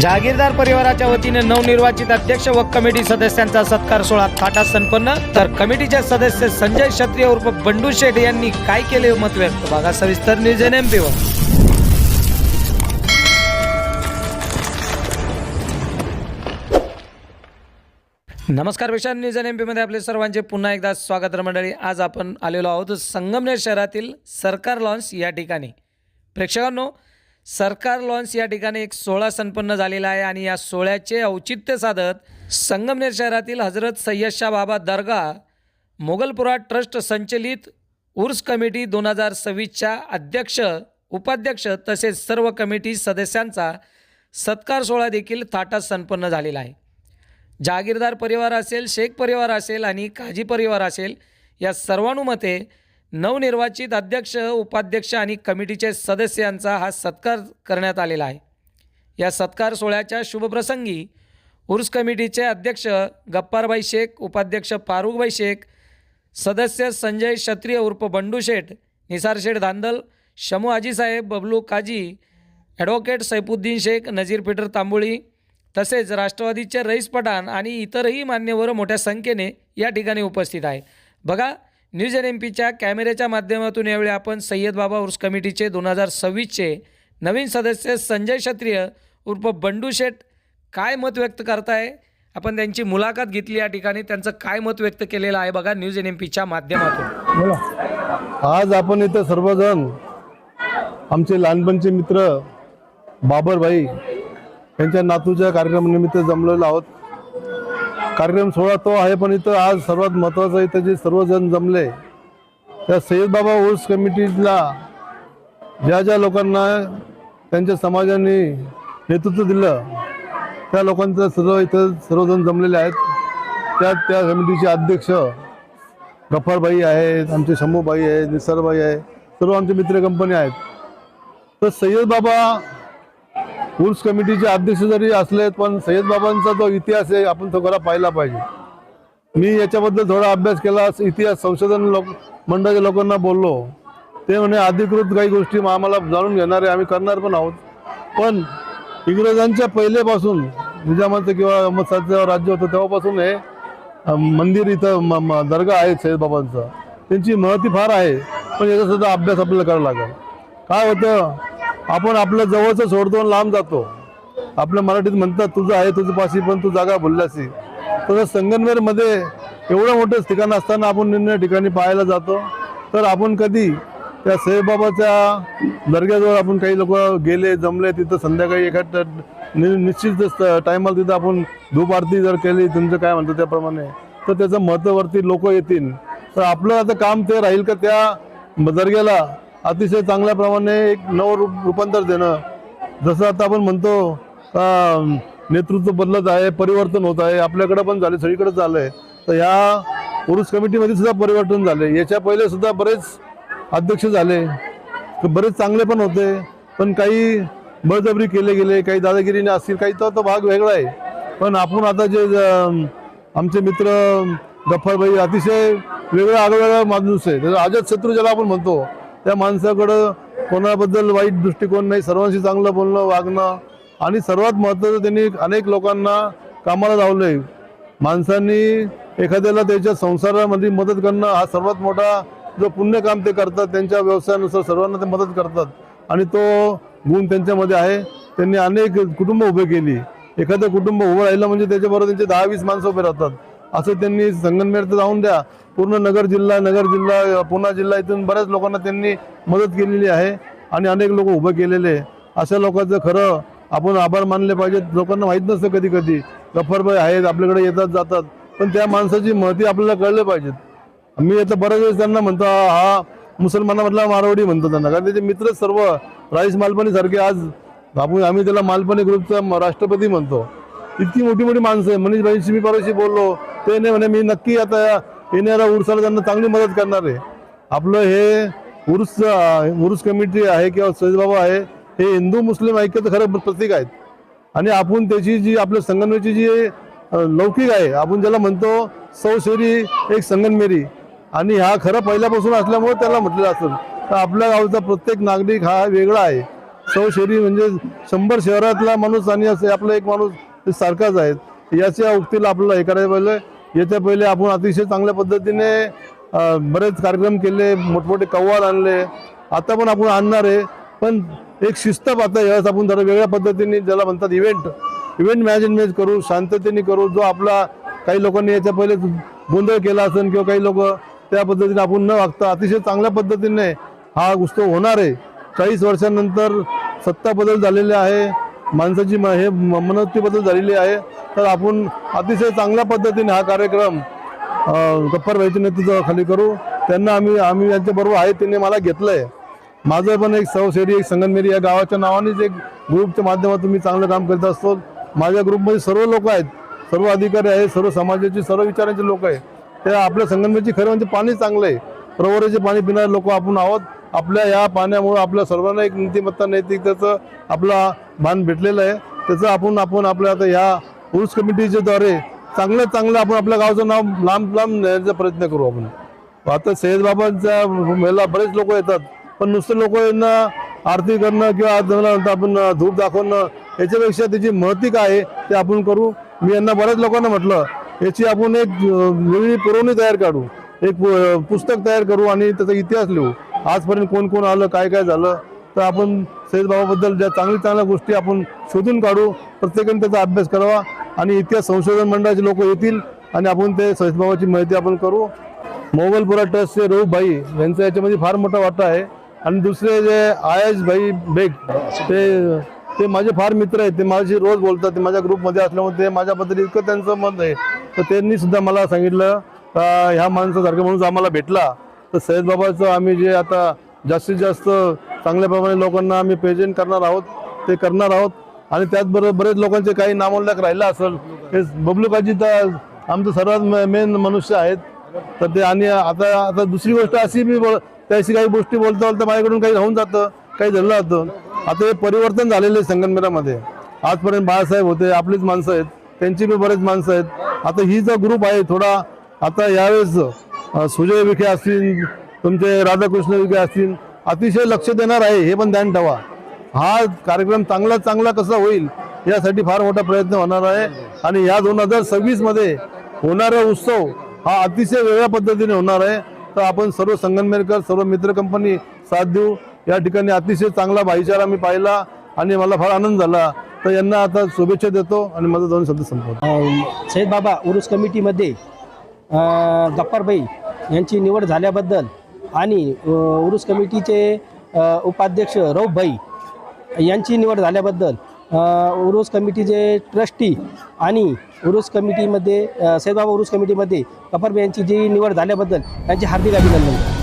जहागीरदार परिवाराच्या वतीने नवनिर्वाचित अध्यक्ष व कमिटी सदस्यांचा सत्कार सोहळा थाटात संपन्न. तर कमिटीचे सदस्य संजय क्षत्रिय उर्फ बंडू शेठ यांनी काय केले मत व्यक्त बघा. सविस्तर न्यूज एन एम नमस्कार विशाल न्यूज एन एम पीमध्ये आपले सर्वांचे पुन्हा एकदा स्वागत मंडळी. आज आपण आलेलो आहोत संगमनेर शहरातील सरकार लॉन्स या ठिकाणी. प्रेक्षकांनो सरकार लॉन्स या ठिकाणी एक सोहळा संपन्न झालेला आहे आणि या सोहळ्याचे औचित्य साधत संगमनेर शहरातील हजरत सय्यदशाह बाबा दर्गा मोगलपुरा ट्रस्ट संचलित उर्स कमिटी दोन हजार सव्वीसच्या अध्यक्ष उपाध्यक्ष तसेच सर्व कमिटी सदस्यांचा सत्कार सोहळा देखील थाटात संपन्न झालेला आहे. जागीरदार परिवार असेल शेख परिवार असेल आणि काजी परिवार असेल या सर्वानुमते नवनिर्वाचित अध्यक्ष उपाध्यक्ष आणि कमिटीचे सदस्यांचा हा सत्कार करण्यात आलेला आहे. या सत्कार सोहळ्याच्या शुभप्रसंगी उर्स कमिटीचे अध्यक्ष गप्पारबाई शेख उपाध्यक्ष फारुखबाई शेख सदस्य संजय क्षत्रिय उर्फ बंडू शेठ निसार शेठ धांदल शमू आजीसाहेब बबलू काजी ॲडव्होकेट सैफुद्दीन शेख नजीर पीटर तांबोळी तसेच राष्ट्रवादीचे रईस पठाण आणि इतरही मान्यवर मोठ्या संख्येने या ठिकाणी उपस्थित आहे. बघा न्यूज एन एम पीच्या कॅमेऱ्याच्या माध्यमातून यावेळी आपण सय्यद बाबा उर्स कमिटीचे दोन हजार सव्वीसचे नवीन सदस्य संजय क्षत्रिय उर्फ बंडू शेठ काय मत व्यक्त करताय? आपण त्यांची मुलाखत घेतली या ठिकाणी. त्यांचं काय मत व्यक्त केलेलं आहे बघा न्यूज एन एम पीच्या माध्यमातून. बोला. आज आपण इथं सर्वजण आमचे लहानपणचे मित्र बाबरभाई यांच्या नातूच्या कार्यक्रमानिमित्त जमलेलो आहोत. कार्यक्रम सोहळा तो आहे पण इथं आज सर्वात महत्त्वाचं इथं जे सर्वजण जमले त्या सय्यद बाबा उर्स कमिटीला ज्या ज्या लोकांना त्यांच्या समाजाने नेतृत्व दिलं त्या लोकांचं सर्व इथं सर्वजण जमलेले आहेत. त्यात त्या कमिटीचे अध्यक्ष गफ्फारबाई आहेत आमचे शंभूबाई आहेत निसरबाई आहे सर्व आमचे मित्र कंपनी आहेत. तर सय्यद बाबा उर्स कमिटीचे अध्यक्ष जरी असले पण सय्यद बाबांचा जो इतिहास आहे आपण तो खरा पाहिला पाहिजे. मी याच्याबद्दल थोडा अभ्यास केला. इतिहास संशोधन लोक मंडळाच्या लोकांना बोललो. ते म्हणे अधिकृत काही गोष्टी आम्हाला जाणून घेणार आहे. आम्ही करणार पण आहोत. पण इंग्रजांच्या पहिलेपासून निजामाचं किंवा अहमदशाहचं जेव्हा राज्य होतं तेव्हापासून हे मंदिर इथं म- दर्गा आहे सैदबाबांचा त्यांची महती फार आहे. पण याचा सुद्धा अभ्यास आपल्याला करावा लागेल. काय होतं? आपण आपलं जवळचं सोडतो लांब जातो. आपल्या मराठीत म्हणतात तुझं आहे तुझं पाशी पण तू जागा भुलल्यासी तसं संगमनेरमध्ये एवढं मोठं ठिकाण असताना आपण निम्न ठिकाणी पाहायला जातो. तर आपण कधी त्या साईबाबाच्या दर्ग्याजवळ आपण काही लोक गेले जमले तिथं संध्याकाळी एका नि- निश्चित टायमाला तिथं आपण धूप आरती जर केली तुमचं काय म्हणतं त्याप्रमाणे तर त्याचं महत्त्ववरती लोक येतील. तर आपलं आता काम ते राहील का त्या दर्ग्याला? अतिशय चांगल्या प्रमाणे एक नव रूप रूपांतर देणं. जसं आता आपण म्हणतो का नेतृत्व बदलत आहे परिवर्तन होत आहे आपल्याकडं पण झाले सगळीकडे झालंय. तर ह्या पुरुष कमिटीमध्ये सुद्धा परिवर्तन झाले. याच्या पहिले सुद्धा बरेच अध्यक्ष झाले. तर बरेच चांगले पण होते. पण काही बळजबरी केले गेले काही दादागिरीने असतील काही तो तो भाग वेगळा आहे. पण आपण आता जे आमचे मित्र गफ्फारभाई अतिशय वेगळा आगळवेगळा माणूस आहे. आजच शत्रू ज्याला आपण म्हणतो त्या माणसाकडं कोणाबद्दल वाईट दृष्टिकोन नाही सर्वांशी चांगलं बोलणं वागणं. आणि सर्वात महत्त्वाचं त्यांनी अनेक लोकांना कामाला लावलंय. माणसांनी एखाद्याला त्याच्या संसारामध्ये मदत करणं हा सर्वात मोठा जो पुण्य काम ते करतात त्यांच्या व्यवसायानुसार सर्वांना ते मदत करतात. आणि तो गुण त्यांच्यामध्ये आहे. त्यांनी अनेक कुटुंब उभे केली. एखादं कुटुंब उभं राहिलं म्हणजे त्याच्याबरोबर त्यांचे दहा वीस माणसं उभे राहतात. असं त्यांनी संगमनेर तर जाऊन द्या. पूर्ण नगर जिल्हा नगर जिल्हा पुणा जिल्हा इथून बऱ्याच लोकांना त्यांनी मदत केलेली आहे आणि अनेक लोक उभं केलेले आहे. अशा लोकांचं खरं आपण आभार मानले पाहिजेत. लोकांना माहीत नसतं कधी कधी गफ्फरबाई आहेत आपल्याकडे येतात जातात. पण त्या माणसाची महती आपल्याला कळले पाहिजेत. मी आता बऱ्याच वेळेस त्यांना म्हणतो हा मुसलमानामधला मारवाडी म्हणतो त्यांना. कारण त्याचे मित्र सर्व राईस मालपाणी सारखे आज आपण आम्ही त्याला मालपाणी ग्रुपचा राष्ट्रपती म्हणतो. इतकी मोठी मोठी माणसं आहे मनीष भाईंशी मी परवाशी बोललो. ते नाही म्हणे मी नक्की आता येणाऱ्या उर्साला त्यांना चांगली मदत करणार आहे. आपलं हे उरुस उरुस कमिटी आहे किंवा सैदबाबा आहे हे हिंदू मुस्लिम ऐक्याचं खरं प्रतीक आहेत. आणि आपण त्याची जी आपल्या संगनमेची जी लौकिक आहे आपण ज्याला म्हणतो सौशेरी एक संगनमेरी आणि हा खरं पहिल्यापासून असल्यामुळे त्याला म्हटलेलं असेल तर आपल्या गावचा प्रत्येक नागरिक हा वेगळा आहे. सौशेरी म्हणजे शंभर शहरातला माणूस आणि असे आपला एक माणूस सारखाच आहेत याच्या उक्तीला आपल्याला हे करायला पाहिजे. याच्या पहिले आपण अतिशय चांगल्या पद्धतीने बरेच कार्यक्रम केले मोठमोठे कव्वाल आणले. आता पण आपण आणणार आहे. पण एक शिस्त पाहता यावेळेस आपण जरा वेगळ्या पद्धतीने ज्याला म्हणतात इव्हेंट इव्हेंट मॅनेजमेंट करू शांततेने करू. जो आपला काही लोकांनी याच्या पहिले गोंधळ केला असेल किंवा काही लोक त्या पद्धतीने आपण न वागता अतिशय चांगल्या पद्धतीने हा उत्सव होणार आहे. चाळीस वर्षानंतर सत्ता बदल झालेले आहे. माणसाची म- हे म- मनोवृत्ती बदल झालेली आहे. तर आपण अतिशय चांगल्या पद्धतीने हा कार्यक्रम गप्पर गप्पर नेतृत्व खाली करू. त्यांना आम्ही आम्ही यांच्याबरोबर आहे त्यांनी मला घेतलं आहे माझं पण एक सौशेरी एक संगनमेरी या गावाच्या नावानेच एक ग्रुपच्या माध्यमातून मी चांगलं काम करत असतो. माझ्या ग्रुपमध्ये सर्व लोक आहेत. सर्व अधिकारी आहेत सर्व समाजाचे सर्व विचारांचे लोक आहेत. त्या आपल्या संगनमेरची खरं म्हणजे पाणी चांगलं आहे. प्रवरेचे पाणी पिणारे लोक आपण आहोत. आपल्या या पाण्यामुळे आपल्या सर्वांना एक नीतिमत्ता नैतिकतेचं आपला मान भेटलेलं आहे. त्याचं आपण आपण आपल्या आता ह्या ऊस कमिटीच्या द्वारे चांगलं चांगलं आपण आपल्या गावचं नाव लांब लांब नेण्याचा प्रयत्न करू आपण. आता सैयद बाबांच्या मेला बरेच लोक येतात पण नुसते लोक यांना आरती करणं किंवा आपण धूप दाखवणं याच्यापेक्षा त्याची महती काय आहे ते आपण करू. मी यांना बऱ्याच लोकांना म्हटलं याची आपण एक वेगळी पुरवणी तयार काढू. एक पुस्तक तयार करू आणि त्याचा इतिहास लिहू. आजपर्यंत कोण कोण आलं काय काय झालं तर आपण सैयद बाबाबद्दल ज्या चांगल्या चांगल्या गोष्टी आपण शोधून काढू प्रत्येकाने त्याचा अभ्यास करावा आणि इतिहास संशोधन मंडळाचे लोक येतील आणि आपण ते सैदबाबाची माहिती आपण करू. मोगलपुरा ट्रस्टचे रोहित भाई यांचा याच्यामध्ये फार मोठा वाटा आहे. आणि दुसरे जे आयश भाई बेग ते ते माझे फार मित्र आहेत. ते माझ्याशी रोज बोलतात ते माझ्या ग्रुपमध्ये असल्यामुळे ते माझ्याबद्दल इतकं त्यांचं मत आहे. तर त्यांनी सुद्धा मला सांगितलं का ह्या माणसासारखं माणूस आम्हाला भेटला. तर सैदबाबाचं आम्ही जे आता जास्तीत जास्त चांगल्या प्रमाणे लोकांना आम्ही प्रेझेंट करणार आहोत ते करणार आहोत. आणि त्याचबरोबर बरेच लोकांचे काही नामोल्लेख राहिलं असेल. हे बबलूकाजी तर आमचं सर्वात मेन मनुष्य आहेत. तर ते आणि आता आता दुसरी गोष्ट अशी मी बोल त्याशी काही गोष्टी बोलता बोलता माझ्याकडून काही राहून जातं काही झालं जातं आता हे परिवर्तन झालेलं आहे संगमनेरामध्ये आजपर्यंत बाळासाहेब होते आपलीच माणसं आहेत. त्यांची बी बरेच माणसं आहेत. आता ही जो ग्रुप आहे थोडा आता यावेळेस सुजय विखे असतील तुमचे राधाकृष्ण विखे असतील अतिशय लक्ष देणार आहे हे पण ध्यान ठेवा. हा कार्यक्रम चांगला चांगला कसा होईल यासाठी फार मोठा प्रयत्न होणार आहे. आणि या दोन हजार सव्वीसमध्ये होणारा उत्सव हा अतिशय वेगळ्या पद्धतीने होणार आहे. तर आपण सर्व संगमनेरकर सर्व मित्र कंपनी साथ देऊ. या ठिकाणी अतिशय चांगला भाईचारा मी पाहिला आणि मला फार आनंद झाला. तर यांना आता शुभेच्छा देतो आणि माझा दोन शब्द संपवतो. सैद बाबा उरुस कमिटीमध्ये गप्पारबाई यांची निवड झाल्याबद्दल आणि उरुस कमिटीचे उपाध्यक्ष रौफभाई यांची निवड झाल्याबद्दल उरुस कमिटीचे ट्रस्टी आणि उरुस कमिटीमध्ये सैदबाबा उरुस कमिटीमध्ये कपरबे यांची जी निवड झाल्याबद्दल त्यांचे हार्दिक अभिनंदन.